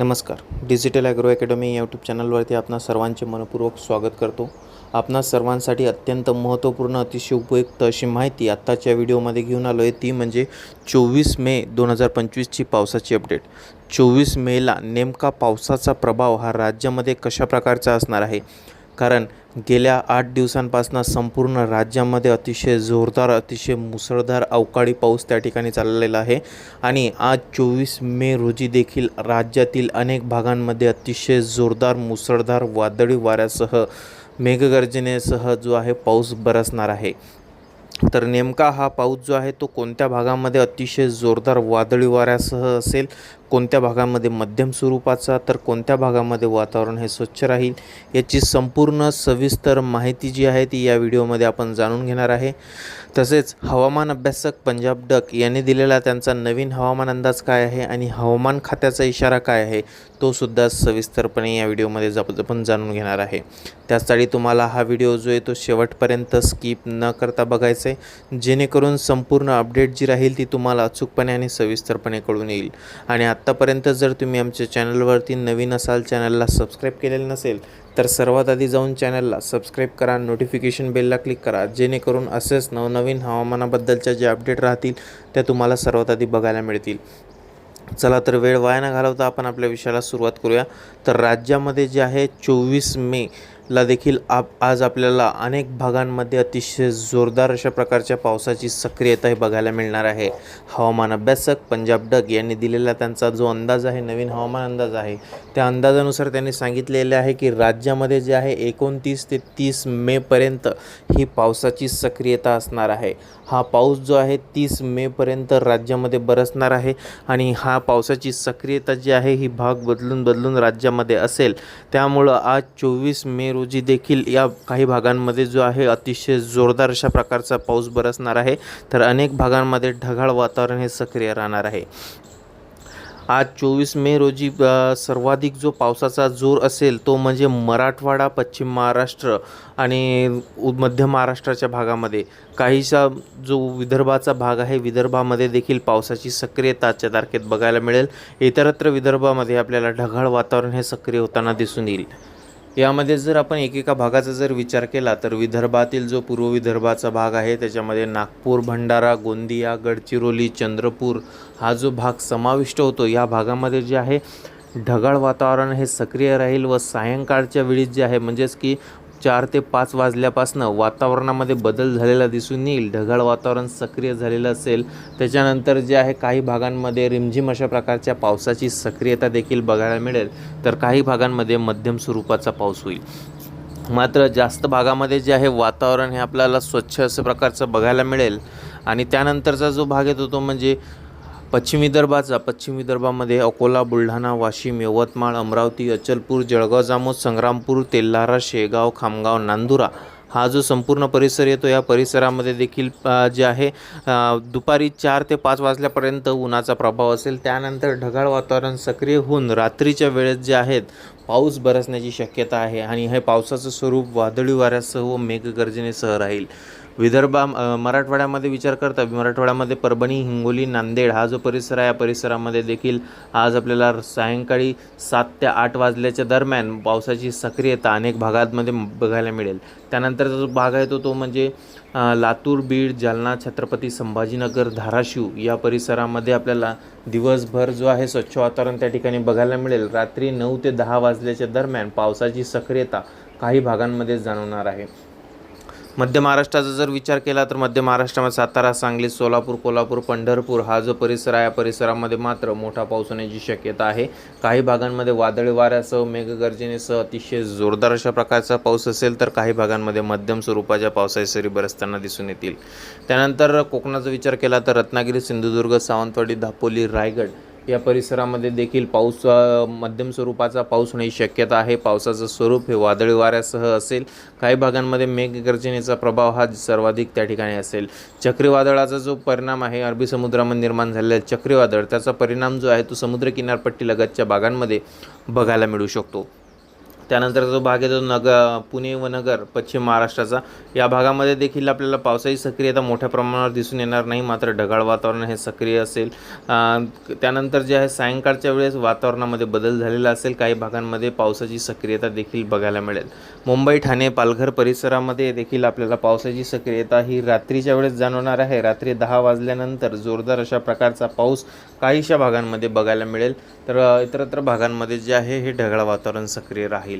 नमस्कार. Digital agro academy YouTube चॅनलवरती आपणा सर्वांचे मनपूर्वक स्वागत करतो. आपणा सर्वांसाठी अत्यंत महत्त्वपूर्ण अतिशय उपयुक्त अशी माहिती आत्ताच्या व्हिडिओमध्ये घेऊन आलो आहे ती म्हणजे चोवीस मे दोन हजार पंचवीसची पावसाची अपडेट. चोवीस मेला नेमका पावसाचा प्रभाव हा राज्यामध्ये कशा प्रकारचा असणार आहे? कारण गेल्या आठ दिवसांपासून संपूर्ण राज्यामध्ये अतिशय जोरदार अतिशय मुसळधार अवकाळी पाऊस त्या ठिकाणी चाललेला आहे. आणि आज चोवीस मे रोजी देखील राज्यातील अनेक भागांमध्ये अतिशय जोरदार मुसळधार वादळी वाऱ्यासह मेघगर्जनेसह जो आहे पाऊस बरसणार आहे. तर नेमका हा पाऊस जो आहे तो कोणत्या भागामध्ये अतिशय जोरदार वादळी वाऱ्यासह असेल? कोणत्या भागामध्ये मध्यम स्वरूपाचा तर कोणत्या भागामध्ये वातावरण हे स्वच्छ राहील याची संपूर्ण सविस्तर माहिती जी आहे ती या व्हिडिओमध्ये आपण जाणून घेणार आहे. तसेच हवामान अभ्यासक पंजाब डक यांनी दिलेला त्यांचा नवीन हवामान अंदाज काय आहे आणि हवामान खात्याचा इशारा काय आहे तो सुद्धा सविस्तरपणे या व्हिडिओमध्ये जप आपण जाणून घेणार आहे. त्यासाठी तुम्हाला हा व्हिडिओ जो आहे तो शेवटपर्यंत स्किप न करता बघायचा आहे जेणेकरून संपूर्ण अपडेट जी राहील ती तुम्हाला अचूकपणे आणि सविस्तरपणे कळून येईल. आणि आता आत्तापर्यंत जर तुम्ही आमच्या चॅनलवरती नवीन असाल चॅनलला सबस्क्राईब केलेलं नसेल तर सर्वात आधी जाऊन चॅनलला सबस्क्राईब करा नोटिफिकेशन बेलला क्लिक करा जेणेकरून असेच नवनवीन हवामानाबद्दलच्या जे अपडेट राहतील त्या तुम्हाला सर्वात आधी बघायला मिळतील. चला तर वेळ वाया न घालवता आपण आपल्या विषयाला सुरुवात करूया. तर राज्यामध्ये जे आहे चोवीस मे ला देखील आप आज आपल्याला अनेक भागांमध्ये अतिशय जोरदार अशा प्रकारच्या पावसाची सक्रियता ही बघायला मिळणार आहे. हवामान अभ्यासक पंजाब डग यांनी दिलेला त्यांचा जो अंदाज आहे नवीन हवामान अंदाज आहे त्या अंदाजानुसार त्यांनी सांगितलेले आहे की राज्यामध्ये जे आहे एकोणतीस ते तीस मेपर्यंत ही पावसाची सक्रियता असणार आहे. हा पाऊस जो आहे तीस मेपर्यंत राज्यामध्ये बरसणार आहे आणि हा पावसाची सक्रियता जी आहे ही भाग बदलून बदलून राज्यामध्ये असेल. त्यामुळं आज चोवीस मे रोजी देखील या काही भागांमध्ये जो आहे अतिशय जोरदार अशा प्रकारचा पाऊस बरसणार आहे. तर अनेक भागांमध्ये ढगाळ वातावरण हे सक्रिय राहणार आहे. आज चोवीस मे रोजी सर्वाधिक जो पावसाचा जोर असेल तो म्हणजे मराठवाडा पश्चिम महाराष्ट्र आणि मध्य महाराष्ट्राच्या भागामध्ये. काहीसा जो विदर्भाचा भाग आहे विदर्भामध्ये देखील पावसाची सक्रियता आजच्या तारखेत बघायला मिळेल. इतरत्र विदर्भामध्ये आपल्याला ढगाळ वातावरण हे सक्रिय होताना दिसून येईल. यामध्ये जर आपण एकेका भागाचा जर विचार केला तर विदर्भातील जो पूर्व विदर्भाचा भाग आहे त्याच्यामध्ये नागपूर भंडारा गोंदिया गडचिरोली चंद्रपूर हा जो भाग समाविष्ट होतो या भागामध्ये जे आहे ढगाळ वातावरण हे सक्रिय राहील व सायंकाळच्या वेळी जे आहे म्हणजेच की चार ते पाच वाजल्यापासनं वातावरणामध्ये बदल झालेला दिसून येईल ढगाळ वातावरण सक्रिय झालेलं असेल. त्याच्यानंतर जे आहे काही भागांमध्ये रिमझिम अशा प्रकारच्या पावसाची सक्रियता देखील बघायला मिळेल. तर काही भागांमध्ये मध्यम स्वरूपाचा पाऊस होईल. मात्र जास्त भागामध्ये जे आहे वातावरण हे आपल्याला स्वच्छ असं प्रकारचं बघायला मिळेल. आणि त्यानंतरचा जो भाग येतो तो म्हणजे पश्चिम विदर्भाचा पश्चिम विदर्भामध्ये अकोला बुलढाणा वाशिम यवतमाळ अमरावती अचलपूर जळगाव जामोद संग्रामपूर तेल्हारा शेगाव खामगाव नांदुरा. हा जो संपूर्ण परिसर येतो या परिसरामध्ये देखील जे आहे दुपारी चार ते पाच वाजल्यापर्यंत उन्हाचा प्रभाव असेल. त्यानंतर ढगाळ वातावरण सक्रिय होऊन रात्रीच्या वेळेत जे आहेत पाऊस बरसण्याची शक्यता आहे. आणि हे पावसाचं स्वरूप वादळी वाऱ्यासह व मेघगर्जनेसह राहील. विदर्भा मराठवाड्यामध्ये विचार करता मराठवाड्यामध्ये परभणी हिंगोली नांदेड हा जो परिसर आहे या परिसरामध्ये देखील आज आपल्याला सायंकाळी सात ते आठ वाजल्याच्या दरम्यान पावसाची सक्रियता अनेक भागांमध्ये बघायला मिळेल. त्यानंतरचा जो भाग आहे तो तो म्हणजे लातूर बीड जालना छत्रपती संभाजीनगर धाराशिव या परिसरामध्ये आपल्याला दिवसभर जो आहे स्वच्छ वातावरण त्या ठिकाणी बघायला मिळेल. रात्री नऊ ते दहा वाजल्याच्या दरम्यान पावसाची सक्रियता काही भागांमध्ये जाणवणार आहे. मध्य महाराष्ट्राचा जर विचार केला तर मध्य महाराष्ट्रामध्ये सातारा सांगली सोलापूर कोल्हापूर पंढरपूर हा जो परिसर आहे या परिसरामध्ये मात्र मोठा पाऊस होण्याची शक्यता आहे. काही भागांमध्ये वादळी वाऱ्यासह मेघगर्जनेसह अतिशय जोरदार अशा प्रकारचा पाऊस असेल तर काही भागांमध्ये मध्यम स्वरूपाच्या पावसाच्या सरी बरसताना दिसून येतील. त्यानंतर कोकणाचा विचार केला तर रत्नागिरी सिंधुदुर्ग सावंतवाडी दापोली रायगड या परिसरामध्ये देखील पाऊस मध्यम स्वरूपाचा पाऊस होण्याची शक्यता आहे. पावसाचं स्वरूप हे वादळी वाऱ्यासह असेल. काही भागांमध्ये मेघगर्जनेचा प्रभाव हा सर्वाधिक त्या ठिकाणी असेल. चक्रीवादळाचा जो परिणाम आहे अरबी समुद्रामध्ये निर्माण झालेला चक्रीवादळ त्याचा परिणाम जो आहे तो समुद्र किनारपट्टीलगतच्या भागांमध्ये बघायला मिळू शकतो. त्यानंतर जो भाग येतो नग पुणे व नगर पश्चिम महाराष्ट्राचा. या भागामध्ये देखील आपल्याला पावसाची सक्रियता मोठ्या प्रमाणावर दिसून येणार नाही मात्र ढगाळ वातावरण हे सक्रिय असेल. त्यानंतर जे आहे सायंकाळच्या वेळेस वातावरणामध्ये बदल झालेला असेल. काही भागांमध्ये पावसाची सक्रियता देखील बघायला मिळेल. मुंबई ठाणे पालघर परिसरामध्ये देखील आपल्याला पावसाची सक्रियता ही रात्रीच्या वेळेस जाणवणार आहे. रात्री दहा वाजल्यानंतर जोरदार अशा प्रकारचा पाऊस काहीशा भागांमध्ये बघायला मिळेल. तर इतरत्र भागांमध्ये जे आहे हे ढगाळ वातावरण सक्रिय राहील.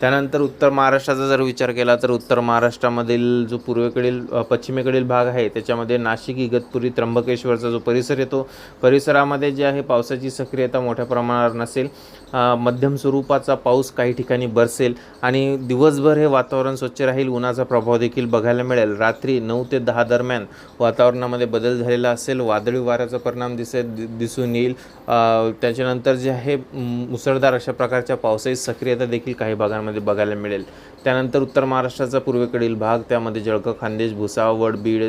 त्यानंतर उत्तर महाराष्ट्राचा जर विचार केला तर उत्तर महाराष्ट्रामधील जो पूर्वेकडील पश्चिमेकडील भाग आहे त्याच्यामध्ये नाशिक इगतपुरी त्र्यंबकेश्वरचा जो परिसर येतो परिसरामध्ये जे आहे पावसाची सक्रियता मोठ्या प्रमाणावर नसेल. मध्यम स्वरूपाचा पाऊस काही ठिकाणी बरसेल आणि दिवसभर हे वातावरण स्वच्छ राहील उन्हाचा प्रभाव देखील बघायला मिळेल. रात्री नऊ ते दहा दरम्यान वातावरणामध्ये बदल झालेला असेल वादळी वाऱ्याचा परिणाम दिसे दिसून येईल. त्याच्यानंतर जे आहे मुसळधार अशा प्रकारच्या पावसाची सक्रियता देखील काही भागांमध्ये बघायला मिळेल. त्यानंतर उत्तर महाराष्ट्राचा पूर्वेकडील भाग त्यामध्ये जळकं खानदेश भुसावळ बीड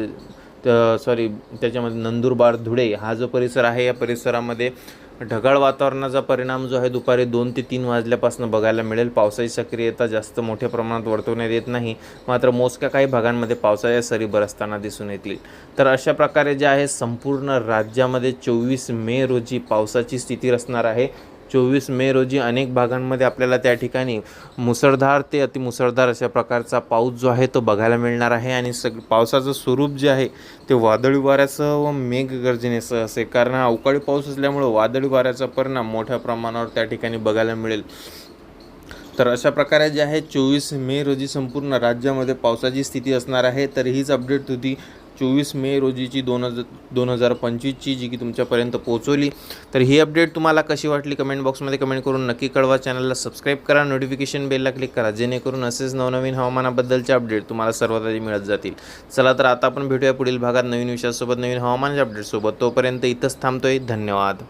सॉरी त्याच्यामध्ये नंदुरबार धुळे हा जो परिसर आहे या परिसरामध्ये ढगाळ वातावरणाचा परिणाम जो आहे दुपारी दोन ते तीन वाजल्यापासून बघायला मिळेल. पावसाची सक्रियता जास्त मोठ्या प्रमाणात वर्तवण्यात येत नाही. मात्र मोजक्या काही भागांमध्ये पावसाच्या सरी बरसताना दिसून येतील. तर अशा प्रकारे जे आहे संपूर्ण राज्यामध्ये चोवीस मे रोजी पावसाची स्थिती असणार आहे. चोवीस मे रोजी अनेक भागांमध्ये आपल्याला त्या ठिकाणी मुसळधार ते अतिमुसळधार अशा प्रकारचा पाऊस जो आहे तो बघायला मिळणार आहे. आणि सग पावसाचं स्वरूप जे आहे ते वादळी वाऱ्यासह व मेघगर्जनेसह असेल कारण हा अवकाळी पाऊस असल्यामुळं वादळी वाऱ्याचा परिणाम मोठ्या प्रमाणावर त्या ठिकाणी बघायला मिळेल. तर अशा प्रकारे जे आहे चोवीस मे रोजी संपूर्ण राज्यामध्ये पावसाची स्थिती असणार आहे. तर हीच अपडेट होती चोवीस मे रोजीची दोन हजार दोन हजार पंचवीसची जी की तुमच्यापर्यंत पोहोचवली. तर ही अपडेट तुम्हाला कशी वाटली कमेंट बॉक्समध्ये कमेंट करून नक्की कळवा. चॅनलला सबस्क्राईब करा. नोटिफिकेशन बेलला क्लिक करा. जेणेकरून असेच नवनवीन हवामानाबद्दलचे अपडेट तुम्हाला सर्वात आधी मिळत जातील. चला तर आता आपण भेटूया पुढील भागात नवीन विषयासोबत नवीन हवामानाच्या अपडेटसोबत तोपर्यंत इथंच थांबतोय. धन्यवाद.